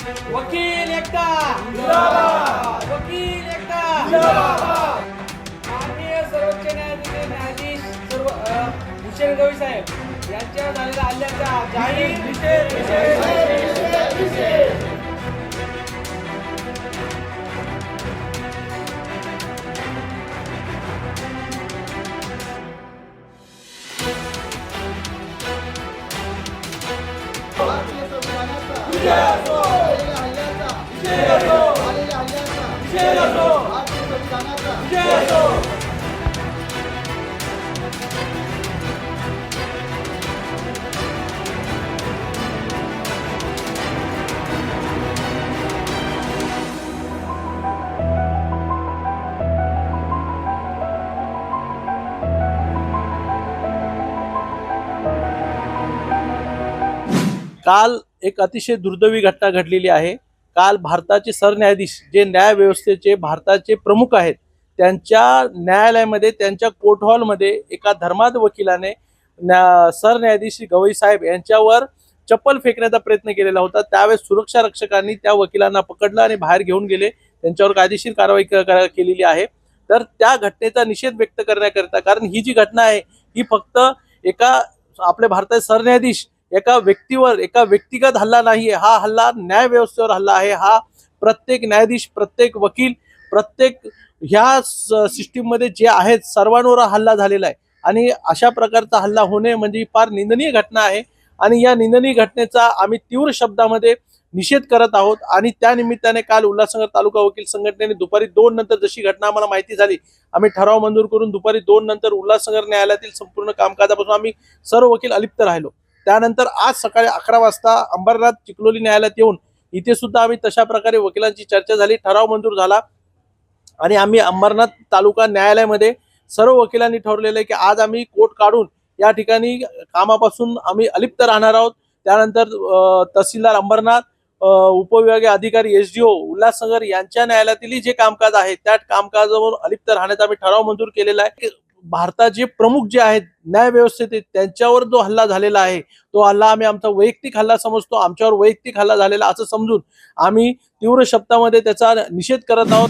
वकील एकता वकील एकता माननीय सर्वोच्च न्यायालयाचे न्यायाधीश सर्व भूषण गवई साहेब यांच्यावर झालेल्या हल्ल्याचा जाहीर काल एक अतिशय दुर्दैवी घटना घडलेली आहे. काल भारताचे सरन्यायाधीश जे न्यायव्यवस्थेचे भारताचे प्रमुख आहेत त्यांच्या न्यायालयामध्ये त्यांच्या कोर्ट हॉलमध्ये एका धर्माद वकिलाने न्या- सरन्यायाधीश गवई साहेब यांच्यावर चप्पल फेकण्याचा प्रयत्न केलेला होता. त्यावेळेस सुरक्षा रक्षकांनी त्या वकिलांना पकडलं आणि बाहेर घेऊन गेले. त्यांच्यावर कायदेशीर कारवाई क- केलेली आहे. तर त्या घटनेचा निषेध व्यक्त करण्याकरिता कारण ही जी घटना आहे ही फक्त एका आपल्या भारताचे सरन्यायाधीश एका व्यक्तीवर एका व्यक्तिगत हल्ला नाहीये. हा हल्ला न्याय व्यवस्थेवर हल्ला आहे. हा प्रत्येक न्यायाधीश प्रत्येक वकील प्रत्येक ह्या सिस्टीममध्ये जे आहेत सर्वांवर हल्ला झालेला आहे. आणि अशा प्रकारचा हल्ला होणे म्हणजे फार निंदनीय घटना आहे. आणि या निंदनीय घटनेचा आम्ही तीव्र शब्दामध्ये निषेध करत आहोत. आणि त्या निमित्ताने काल उल्हासनगर तालुका वकील संघटनेने दुपारी दोन नंतर जशी घटना आम्हाला माहिती झाली आम्ही ठराव मंजूर करून दुपारी दोन नंतर उल्हासनगर न्यायालयातील संपूर्ण कामकाजापासून आम्ही सर्व वकील अलिप्त राहिलो. त्यानंतर आज सकाळी अकरा वाजता अंबरनाथ चिखलोली न्यायालयात येऊन इथे सुद्धा आम्ही तशा प्रकारे वकिलांची चर्चा झाली ठराव मंजूर झाला. आणि आम्ही अंबरनाथ तालुका न्यायालयामध्ये सर्व वकिलांनी ठरवलेलं आहे की आज आम्ही कोर्ट काढून या ठिकाणी कामापासून आम्ही अलिप्त राहणार आहोत. त्यानंतर तहसीलदार अंबरनाथ उपविभागीय अधिकारी एस डी ओ उल्हासनगर यांच्या न्यायालयातील जे कामकाज आहे त्या कामकाजावर अलिप्त राहण्याचा आम्ही ठराव मंजूर केलेला आहे. भारताचे प्रमुख जे आहेत न्याय व्यवस्थेत त्यांच्यावर जो हल्ला झालेला आहे तो हल्ला आम्ही आमचा वैयक्तिक हल्ला समजतो आमच्यावर वैयक्तिक हल्ला झालेला असं समजून आम्ही तीव्र शब्दामध्ये त्याचा निषेध करत आहोत.